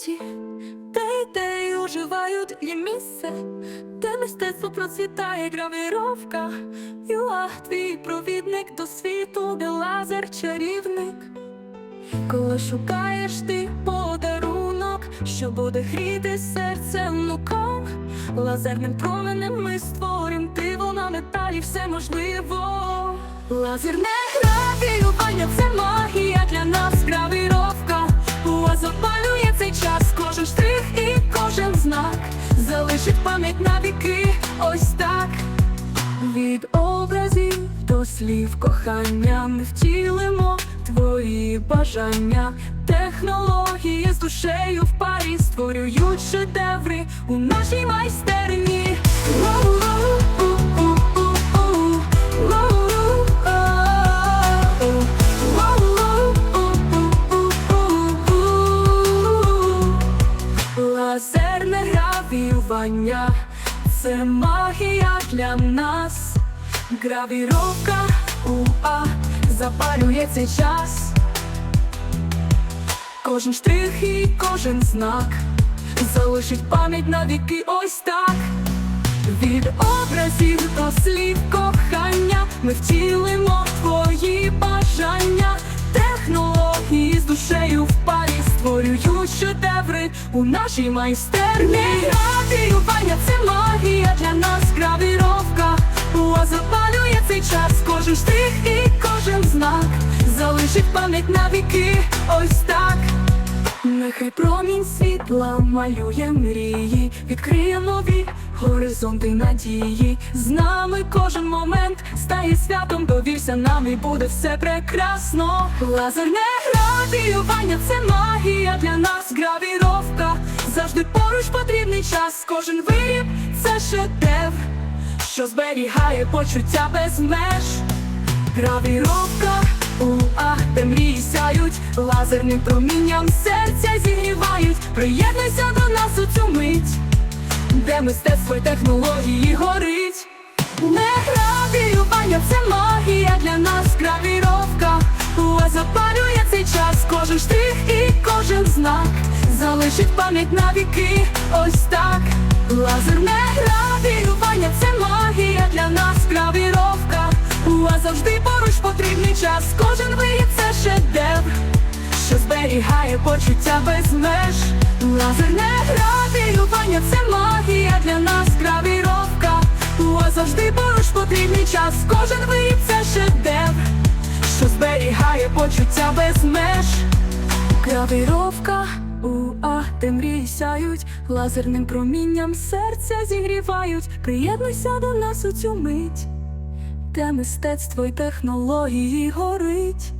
світі, де ідеї оживають є місце, де мистецтво процвітає гравіровка. Юа, твій провідник до світу, де лазер чарівник. Коли шукаєш ти подарунок, що буде гріти серце внукам, лазерним променем ми створим диво на металі все можливо. Лазерне гравіювання це магія для нас гравіровка. Запалює цей час, пам'ять на віки, ось так. Від образів до слів кохання ми втілимо твої бажання, технології з душею в парі створюють шедеври у нашій майстерні. Гравіювання це магія для нас. Гравіровка уа запалює цей час. Кожен штрих і кожен знак залишить пам'ять на віки ось так. Від образів до слів кохання ми втілимо твої бажання, технології з душею в парі створюють шедеври у нашій майстерні. Гравіювання це магія для нас, гравіровка. Уа запалює цей час, кожен штрих і кожен знак залишить пам'ять на віки, ось так. Нехай промінь світла малює мрії, відкриє нові горизонти надії. З нами кожен момент стає святом, довірся нам і буде все прекрасно. Лазерне гравіювання це магія для нас, гравіровка. Завжди поруч потрібний час, кожен виріб це шедевр, що зберігає почуття без меж. Гравіровка, уа, де мрії сяють, лазерним промінням серця цю мить, де мистецтво й технології горить. Не гравіювання, це магія для нас, гравіровка. Уа запалює цей час, кожен штрих і кожен знак залишить пам'ять на віки, ось так. Лазерне гравіювання, це магія для нас, гравіровка. Уа завжди поруч потрібний час, кожен виріб це шедевр, що зберігає почуття без меж. Лазерне гравіювання, це магія для нас, гравіровка. Уа завжди поруч потрібний час, кожен виріб це шедевр, що зберігає почуття без меж. Гравіровка, уа, де мрії сяють, лазерним промінням серця зігрівають. Приєднуйся до нас у цю мить, де мистецтво й технології горить.